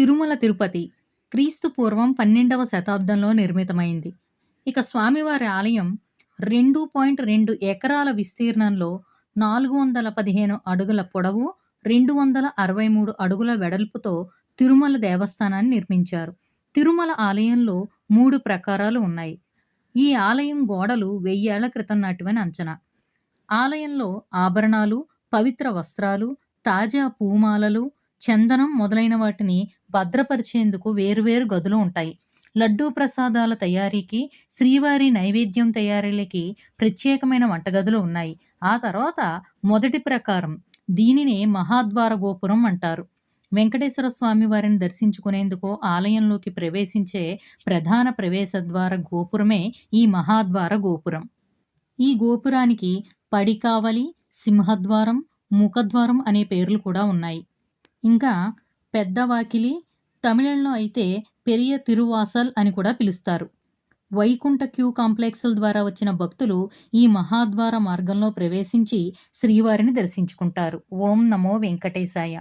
తిరుమల తిరుపతి క్రీస్తు పూర్వం పన్నెండవ శతాబ్దంలో నిర్మితమైంది. ఇక స్వామివారి ఆలయం రెండు పాయింట్ రెండు ఎకరాల విస్తీర్ణంలో నాలుగు వందల పదిహేను అడుగుల పొడవు రెండు వందల అరవై మూడు అడుగుల వెడల్పుతో తిరుమల దేవస్థానాన్ని నిర్మించారు. తిరుమల ఆలయంలో మూడు ప్రకారాలు ఉన్నాయి. ఈ ఆలయం గోడలు వెయ్యేళ్ళ క్రితం నాటివని అంచనా. ఆలయంలో ఆభరణాలు పవిత్ర వస్త్రాలు తాజా పూమాలలు చందనం మొదలైన వాటిని భద్రపరిచేందుకు వేరువేరు గదులు ఉంటాయి. లడ్డూ ప్రసాదాల తయారీకి శ్రీవారి నైవేద్యం తయారీలకి ప్రత్యేకమైన వంటగదులు ఉన్నాయి. ఆ తర్వాత మొదటి ప్రకారం దీనినే మహాద్వార గోపురం అంటారు. వెంకటేశ్వర స్వామి వారిని దర్శించుకునేందుకు ఆలయంలోకి ప్రవేశించే ప్రధాన ప్రవేశ ద్వార గోపురమే ఈ మహాద్వార గోపురం. ఈ గోపురానికి పడికావలి సింహద్వారం ముఖద్వారం అనే పేర్లు కూడా ఉన్నాయి. ఇంకా పెద్ద వాకిలి తమిళంలో అయితే పెరియ తిరువాసల్ అని కూడా పిలుస్తారు. వైకుంఠ క్యూ కాంప్లెక్స్ల ద్వారా వచ్చిన భక్తులు ఈ మహాద్వార మార్గంలో ప్రవేశించి శ్రీవారిని దర్శించుకుంటారు. ఓం నమో వెంకటేశాయ.